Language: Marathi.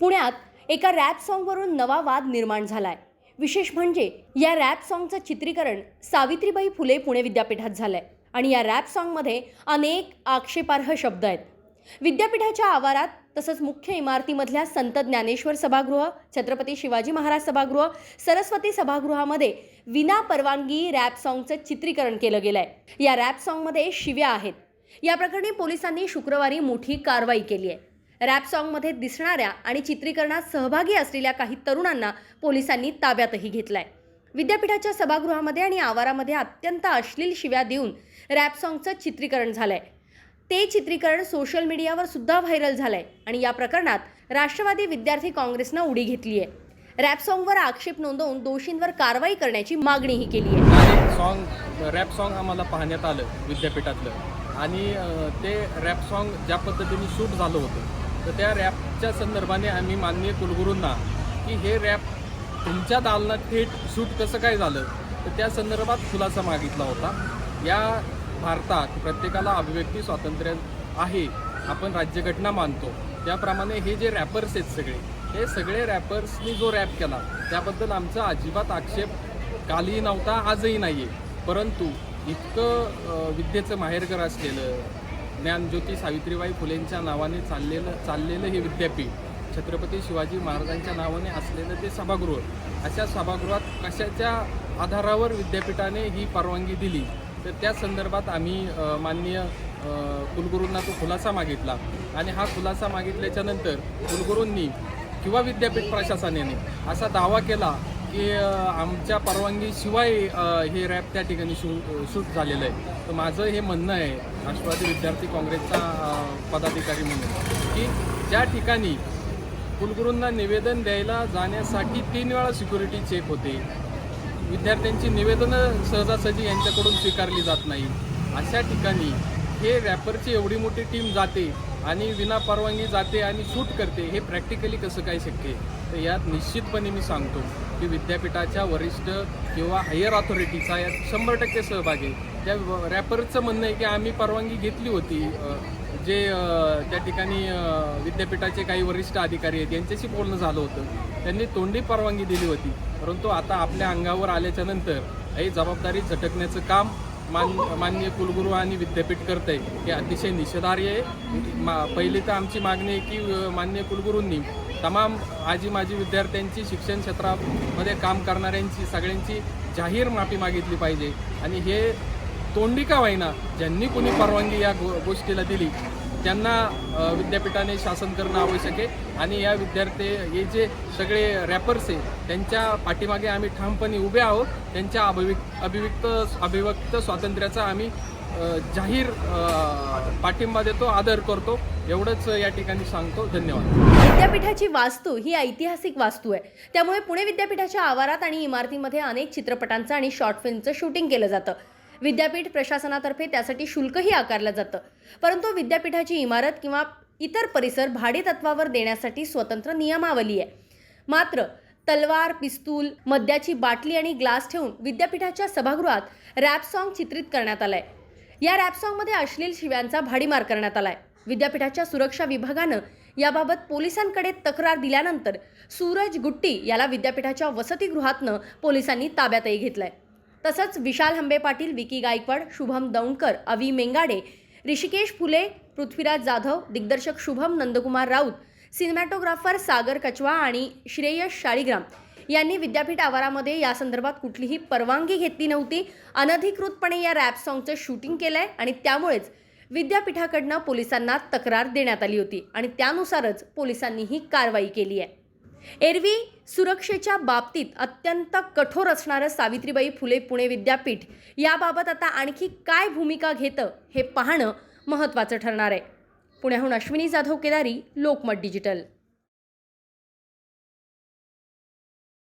पुण्यात एका रॅप सॉन्गवरून नवा वाद निर्माण झाला आहे विशेष म्हणजे या रॅप सॉन्गचं चित्रीकरण सावित्रीबाई फुले पुणे विद्यापीठात झालं आहे आणि या रॅप सॉन्गमध्ये अनेक आक्षेपार्ह शब्द आहेत. विद्यापीठाच्या आवारात तसंच मुख्य इमारतीमधल्या संत ज्ञानेश्वर सभागृह छत्रपती शिवाजी महाराज सभागृह सरस्वती सभागृहामध्ये विना परवानगी रॅप सॉन्गचं चित्रीकरण केलं गेलं आहे या रॅप सॉन्गमध्ये शिव्या आहेत. या प्रकरणी पोलिसांनी शुक्रवारी मोठी कारवाई केली आहे. रॅप सॉंगमध्ये दिसणाऱ्या आणि चित्रीकरणात सहभागी असलेल्या काही तरुणांना पोलिसांनी ताब्यातही घेतलाय. विद्यापीठाच्या सभागृहामध्ये आणि आवारामध्ये अत्यंत अश्लील शिव्या देऊन रॅप सॉंगचं चित्रीकरण झालंय. ते चित्रीकरण सोशल मीडियावर सुद्धा व्हायरल झालंय आणि या प्रकरणात राष्ट्रवादी विद्यार्थी काँग्रेसनं उडी घेतली आहे रॅप सॉंगवर आक्षेप नोंदवून दोषींवर कारवाई करण्याची मागणीही केली आहे काल सॉन्ग रॅप सॉन्ग आम्हाला पाहण्यात आलं विद्यापीठातलं. आणि ते रॅप सॉन्ग ज्या पद्धतीने शूट झालं होतं तर त्या रॅपच्या संदर्भाने आम्ही माननीय कुलगुरूंना की हे रॅप तुमच्या दालनात थेट शूट कसं काय झालं तर त्या संदर्भात खुलासा मागितला होता. या भारतात प्रत्येकाला अभिव्यक्ती स्वातंत्र्य आहे आपण राज्यघटना मानतो. त्याप्रमाणे हे जे रॅपर्स आहेत सगळे हे सगळे रॅपर्सनी जो रॅप केला त्याबद्दल आमचा अजिबात आक्षेप कालही नव्हता आजही नाही आहे परंतु इतकं विद्येचं माहेरघर असलेलं ज्ञानज्योती सावित्रीबाई फुलेंच्या नावाने चाललेलं चाललेलं हे विद्यापीठ छत्रपती शिवाजी महाराजांच्या नावाने असलेलं ते सभागृह. अशा सभागृहात कशाच्या आधारावर विद्यापीठाने ही परवानगी दिली? तर त्या संदर्भात आम्ही माननीय कुलगुरूंना तो खुलासा मागितला. आणि हा खुलासा मागितल्याच्यानंतर कुलगुरूंनी किंवा विद्यापीठ प्रशासनाने असा दावा केला की आमच्या परवानगीशिवाय हे रॅप त्या ठिकाणी शू शूट झालेलं आहे. तर माझं हे म्हणणं आहे राष्ट्रवादी विद्यार्थी काँग्रेसचा पदाधिकारी म्हणून की ज्या ठिकाणी कुलगुरूंना निवेदन द्यायला जाण्यासाठी तीन वेळा सिक्युरिटी चेक होते. विद्यार्थ्यांची निवेदनं सहजासहजी यांच्याकडून स्वीकारली जात नाही. अशा ठिकाणी हे रॅपरची एवढी मोठी टीम जाते आणि विना परवानगी जाते आणि शूट करते हे प्रॅक्टिकली कसं काय शक्य तर यात निश्चितपणे मी सांगतो. की विद्यापीठाच्या वरिष्ठ किंवा हायर ऑथॉरिटीचा यात शंभर टक्के सहभाग. आहे त्या रॅपरचं म्हणणं आहे की आम्ही परवानगी घेतली होती जे त्या ठिकाणी विद्यापीठाचे काही वरिष्ठ अधिकारी आहेत यांच्याशी बोलणं झालं होतं. त्यांनी तोंडी परवानगी दिली होती. परंतु आता आपल्या अंगावर आल्याच्यानंतर ही जबाबदारी झटकण्याचं काम मान माननीय कुलगुरू आणि विद्यापीठ करत आहे हे अतिशय निषेधार्य आहे. मा पहिली तर आमची मागणी आहे की मान्य माननीय कुलगुरूंनी तमाम आजी माजी विद्यार्थ्यांची शिक्षण क्षेत्रामध्ये काम करणाऱ्यांची सगळ्यांची जाहीर माफी मागितली पाहिजे. आणि हे तोंडी का होईना ज्यांनी कोणी परवानगी या गो गोष्टीला दिली त्यांना विद्यापीठाने शासन करणं आवश्यक आहे. आणि या विद्यार्थी हे जे सगळे रॅपर्स आहे त्यांच्या पाठीमागे आम्ही ठामपणे उभे आहोत. त्यांच्या अभिव्यक्त अभिव्यक्त अभिव्यक्त स्वातंत्र्याचा आम्ही जाहीर पाठिंबा देतो आदर करतो. एवढंच या ठिकाणी सांगतो. धन्यवाद. विद्यापीठाची वास्तू ही ऐतिहासिक वास्तू आहे. त्यामुळे पुणे विद्यापीठाच्या आवारात आणि इमारतीमध्ये अनेक चित्रपटांचं आणि शॉर्ट फिल्मचं शूटिंग केलं जातं. विद्यापीठ प्रशासनातर्फे त्यासाठी शुल्कही आकारलं जातं. परंतु विद्यापीठाची इमारत किंवा इतर परिसर भाडेतत्वावर देण्यासाठी स्वतंत्र नियमावली आहे. मात्र तलवार पिस्तूल मद्याची बाटली आणि ग्लास ठेवून विद्यापीठाच्या सभागृहात रॅप सॉन्ग चित्रित करण्यात आलाय. या रॅप सॉन्गमध्ये अश्लील शिव्यांचा भाडीमार करण्यात आलाय. विद्यापीठाच्या सुरक्षा विभागानं याबाबत पोलिसांकडे तक्रार दिल्यानंतर सूरज गुट्टी याला विद्यापीठाच्या वसतिगृहातनं पोलिसांनी ताब्यातही घेतलंय. तसंच विशाल हंबे पाटील विकी गायकवाड शुभम दौंडकर अवी मेंगाडे ऋषिकेश फुले पृथ्वीराज जाधव दिग्दर्शक शुभम नंदकुमार राऊत सिनेमॅटोग्राफर सागर कचवा आणि श्रेयस शाळीग्राम यांनी विद्यापीठ आवारामध्ये या संदर्भात कुठलीही परवानगी घेतली नव्हती. अनधिकृतपणे या रॅप सॉंगचं शूटिंग केलं आहे आणि त्यामुळेच विद्यापीठाकडनं पोलिसांना तक्रार देण्यात आली होती आणि त्यानुसारच पोलिसांनी ही कारवाई केली आहे. एरवी सुरक्षेच्या बाबतीत अत्यंत कठोर असणारं सावित्रीबाई फुले पुणे विद्यापीठ याबाबत आता आणखी काय भूमिका घेतं हे पाहणं महत्त्वाचं ठरणार आहे. पुण्याहून अश्विनी जाधव केदारी लोकमत डिजिटल.